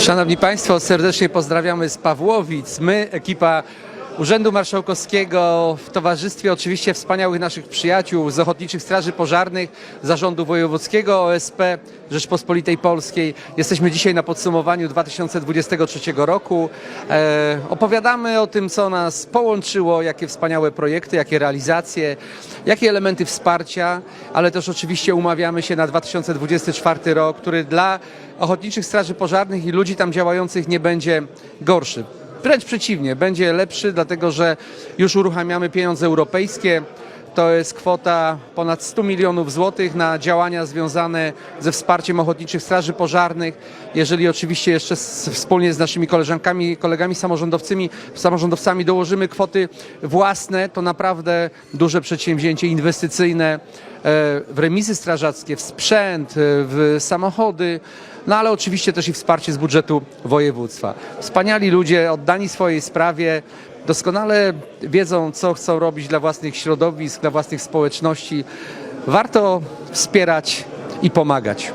Szanowni Państwo, serdecznie pozdrawiamy z Pawłowic. My, ekipa Urzędu Marszałkowskiego, w towarzystwie oczywiście wspaniałych naszych przyjaciół z Ochotniczych Straży Pożarnych, Zarządu Wojewódzkiego OSP Rzeczpospolitej Polskiej. Jesteśmy dzisiaj na podsumowaniu 2023 roku. E, opowiadamy o tym, co nas połączyło, jakie wspaniałe projekty, jakie realizacje, jakie elementy wsparcia, ale też oczywiście umawiamy się na 2024 rok, który dla Ochotniczych Straży Pożarnych i ludzi tam działających nie będzie gorszy. Wręcz przeciwnie, będzie lepszy, dlatego że już uruchamiamy pieniądze europejskie. To jest kwota ponad 100 milionów złotych na działania związane ze wsparciem ochotniczych straży pożarnych. Jeżeli oczywiście jeszcze z, wspólnie z naszymi koleżankami, kolegami samorządowcymi, samorządowcami dołożymy kwoty własne, to naprawdę duże przedsięwzięcie inwestycyjne e, w remizy strażackie, w sprzęt, e, w samochody, no ale oczywiście też i wsparcie z budżetu województwa. Wspaniali ludzie, oddani swojej sprawie, doskonale wiedzą, co chcą robić dla własnych środowisk, dla własnych społeczności. Warto wspierać i pomagać.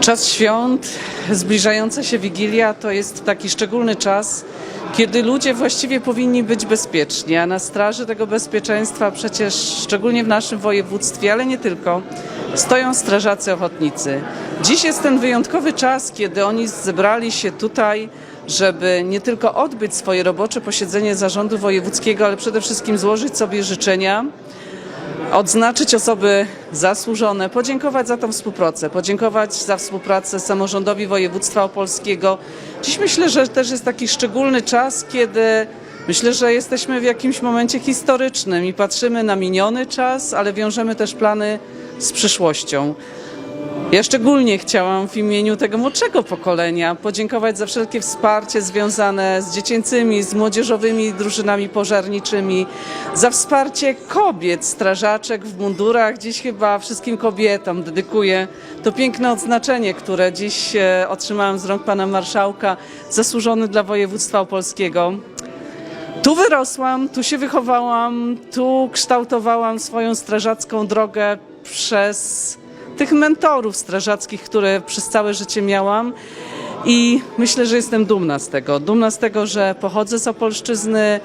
Czas świąt, zbliżająca się Wigilia to jest taki szczególny czas, kiedy ludzie właściwie powinni być bezpieczni, a na straży tego bezpieczeństwa przecież szczególnie w naszym województwie, ale nie tylko, stoją strażacy ochotnicy. Dziś jest ten wyjątkowy czas, kiedy oni zebrali się tutaj, żeby nie tylko odbyć swoje robocze posiedzenie zarządu wojewódzkiego, ale przede wszystkim złożyć sobie życzenia odznaczyć osoby zasłużone, podziękować za tą współpracę, podziękować za współpracę samorządowi województwa opolskiego. Dziś myślę, że też jest taki szczególny czas, kiedy myślę, że jesteśmy w jakimś momencie historycznym i patrzymy na miniony czas, ale wiążemy też plany z przyszłością. Ja szczególnie chciałam w imieniu tego młodszego pokolenia podziękować za wszelkie wsparcie związane z dziecięcymi, z młodzieżowymi drużynami pożarniczymi, za wsparcie kobiet, strażaczek w mundurach. Dziś chyba wszystkim kobietom dedykuję to piękne odznaczenie, które dziś e, otrzymałam z rąk pana marszałka, zasłużony dla województwa opolskiego. Tu wyrosłam, tu się wychowałam, tu kształtowałam swoją strażacką drogę przez tych mentorów strażackich, które przez całe życie miałam. I myślę, że jestem dumna z tego. Dumna z tego, że pochodzę z Opolszczyzny,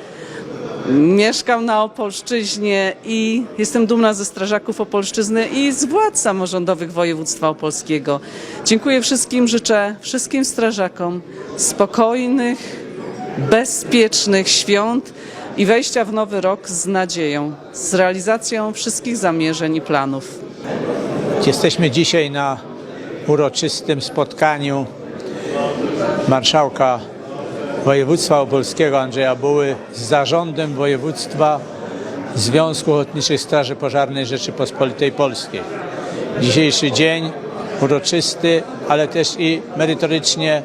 mieszkam na Opolszczyźnie i jestem dumna ze strażaków Opolszczyzny i z władz samorządowych województwa opolskiego. Dziękuję wszystkim, życzę wszystkim strażakom spokojnych, bezpiecznych świąt i wejścia w nowy rok z nadzieją, z realizacją wszystkich zamierzeń i planów. Jesteśmy dzisiaj na uroczystym spotkaniu marszałka województwa opolskiego Andrzeja Buły z zarządem województwa Związku Ochotniczych Straży Pożarnej Rzeczypospolitej Polskiej. Dzisiejszy dzień uroczysty, ale też i merytorycznie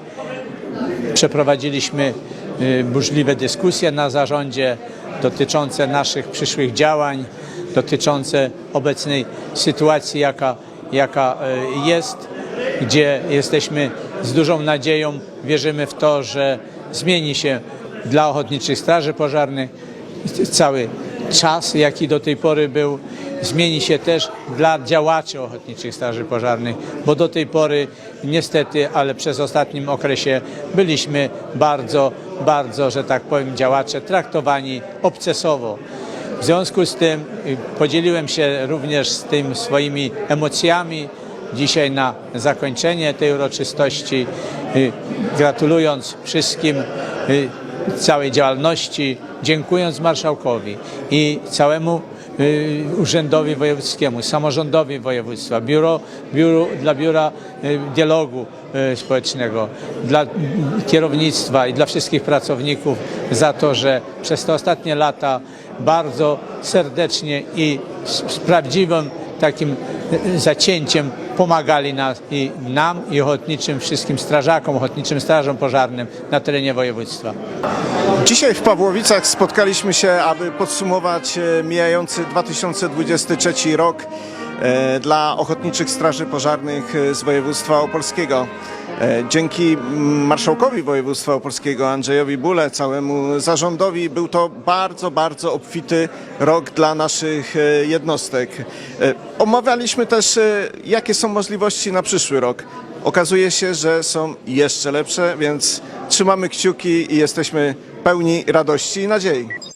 przeprowadziliśmy y, burzliwe dyskusje na zarządzie dotyczące naszych przyszłych działań, dotyczące obecnej sytuacji, jaka, jaka y, jest, gdzie jesteśmy z dużą nadzieją, wierzymy w to, że zmieni się dla Ochotniczych Straży Pożarnych cały czas, jaki do tej pory był, zmieni się też dla działaczy Ochotniczych Straży Pożarnych, bo do tej pory niestety, ale przez ostatnim okresie byliśmy bardzo, bardzo, że tak powiem, działacze traktowani obcesowo. W związku z tym y, podzieliłem się również z tym swoimi emocjami dzisiaj na zakończenie tej uroczystości, y, gratulując wszystkim y, całej działalności, dziękując marszałkowi i całemu urzędowi wojewódzkiemu, samorządowi województwa, biuro, biuro, dla biura y, dialogu y, społecznego, dla kierownictwa i dla wszystkich pracowników za to, że przez te ostatnie lata bardzo serdecznie i z, z prawdziwym takim y, zacięciem pomagali nas, i nam i ochotniczym wszystkim strażakom, ochotniczym strażom pożarnym na terenie województwa. Dzisiaj w Pawłowicach spotkaliśmy się, aby podsumować e, mijający 2023 rok e, dla Ochotniczych Straży Pożarnych e, z województwa opolskiego. E, Dzięki marszałkowi województwa opolskiego Andrzejowi Bule, całemu zarządowi był to bardzo, bardzo obfity rok dla naszych e, jednostek. E, Omawialiśmy też, jakie są możliwości na przyszły rok. okazuje się, że są jeszcze lepsze, więc trzymamy kciuki i jesteśmy pełni radości i nadziei.